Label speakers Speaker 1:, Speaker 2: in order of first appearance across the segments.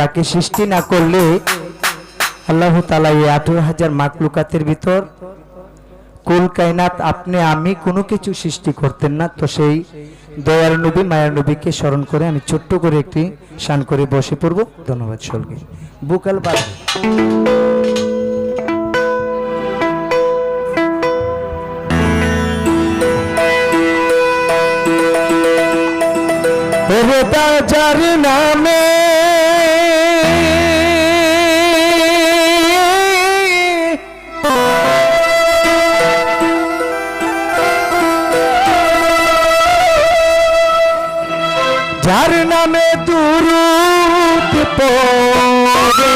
Speaker 1: যাকে সৃষ্টি না করলে আল্লাহ তালা এই আঠেরো হাজার মাকলুকাতের ভিতর, কুল কায়নাত আপনি, আমি কোনো কিছু সৃষ্টি করতেন না। তো সেই দয়ার নবী, মায়ার নবীকে স্মরণ করে আমি ছোট্ট করে একটি শান করে বসে পড়ব। ধন্যবাদ সকলকে। বুকাল বাদ। যার নামে যার নামে দুরুত পড়ে।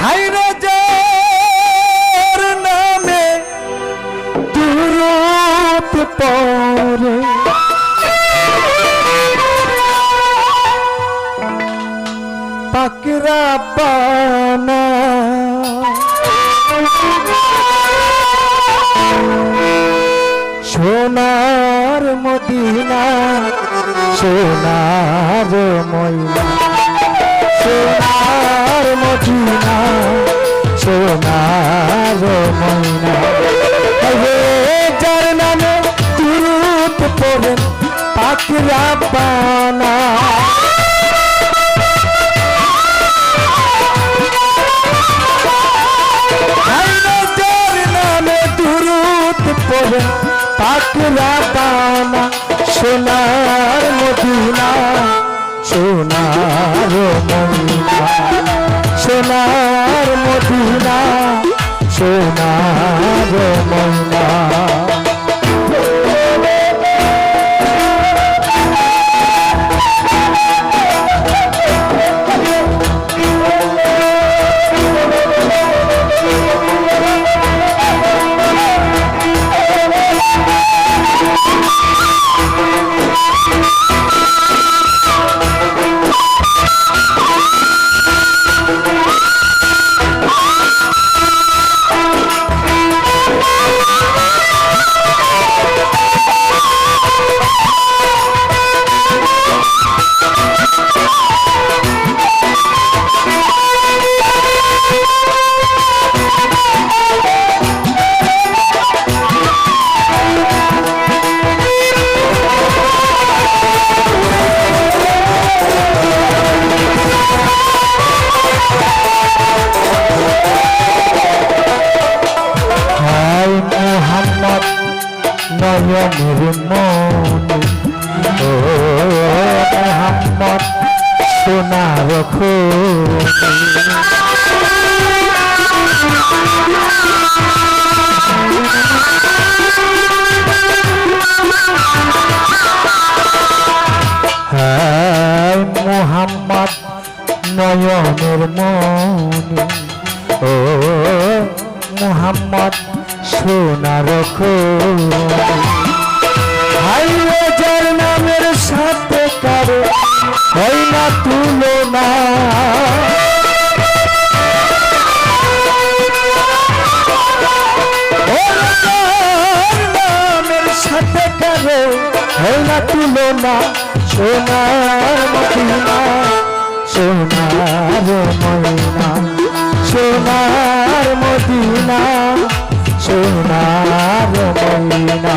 Speaker 1: হায়রে যার নামে দুরুদ পড়ে। সোনার ময়না সোনার মদিনা, সোনার ময়না যার নামে তুরুত পড়েন পাকরা পানা। নামে পাকরা পানা। সোনার মদিনা সোনার মদিনা সোনার মদিনা সোনার মদিনা নয়নের মনি ও মোহাম্মদ সোনার খনি মোহাম্মদ নয়নের মনি ও মোহাম্মদ সোনার হাইওয়ে হয় না তুলনা সোনার মদিনা সোনার মহিমা সোনার মদিনা সোনার মদিনা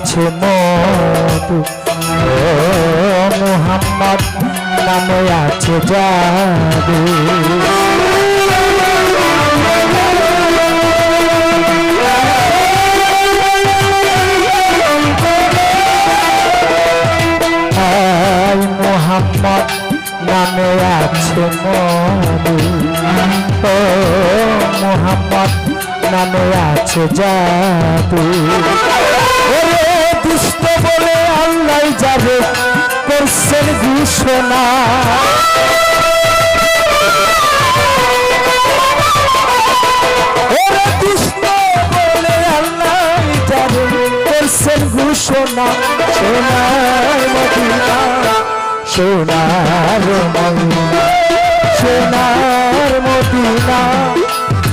Speaker 1: আছে মধু। মুহাম্মদ নামে আছে আই মোহাম্মদ নামে আছে মধু। ও মোহাম্মদ নামে আছে যাবে করছেন ঘোষণা। যাবে সোনার মদিনা সোনার মদিনা সোনার মদিনা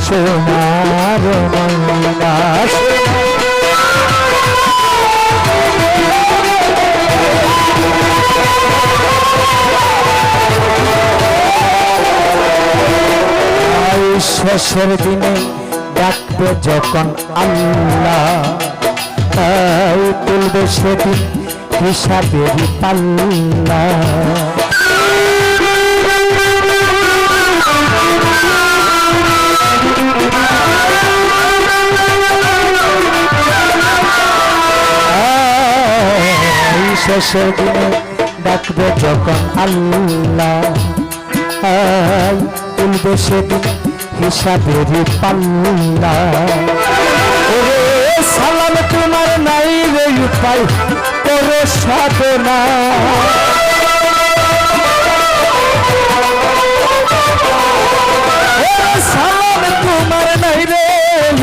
Speaker 1: সোনার মদিনা শেষের দিনে ডাকবে যখন আল্লাহ। তুলবে সেদিন হিসাবের পাল্লা। শেষের দিনে ডাকবে যখন আল্লাহ। তুলবে সেদিন হিসাবের পাল্লা ওরে সালাম তোমার নাই রে উপায় তোর সাধনা। সালাম তোমার নাই রে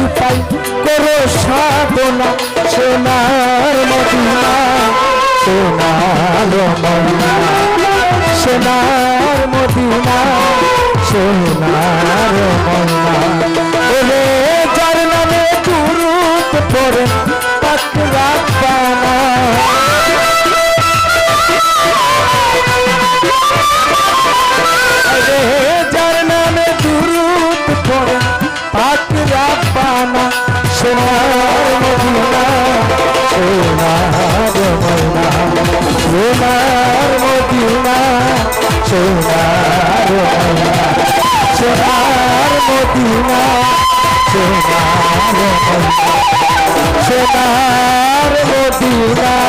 Speaker 1: উপায়, করো সাধনা। সোনার মদিনা সোনার মদিনা, সোনার সোনার সোনার মদিনা সোনার সোনার মদিনা